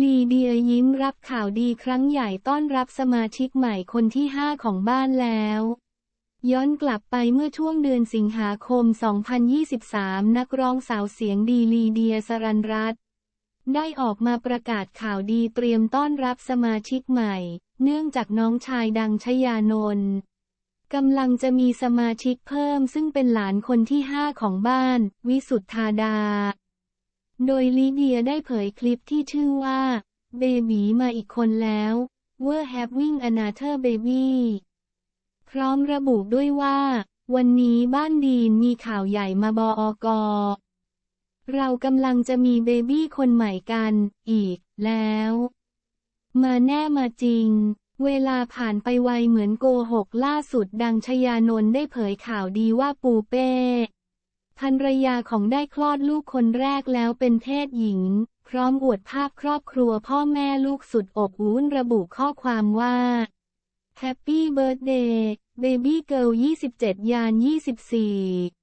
ลีเดียยิ้มรับข่าวดีครั้งใหญ่ต้อนรับสมาชิกใหม่คนที่ 5 ของบ้านแล้ว ย้อนกลับไปเมื่อช่วงเดือนสิงหาคม 2023 นักร้องสาวเสียงดีลีเดียสรันรัตได้ออกมาประกาศข่าวดีเตรียมต้อนรับสมาชิกใหม่ เนื่องจากน้องชายดังชยานนท์กำลังจะมีสมาชิกเพิ่มซึ่งเป็นหลานคนที่ 5 ของบ้าน วิสุทธาดา โดยลิเดียได้เผยคลิปที่ชื่อว่า เบบีมาอีกคนแล้ว We're having another baby พร้อมระบุด้วยว่า วันนี้บ้านดีนมีข่าวใหญ่มาบออกเรากำลังจะมีเบบี้คนใหม่กัน อีก แล้ว มาแน่มาจริง เวลาผ่านไปไวเหมือนโกหกล่าสุดดังชยานนท์ได้เผยข่าวดีว่าปูเป้ รยาของได้คลอดลูกคนแรกแล้วเป็นเพศหญิง พร้อมอวดภาพครอบครัวพ่อแม่ลูกสุดอบอุ่นระบุข้อความว่า Happy Birthday Baby Girl 27 ยาน 24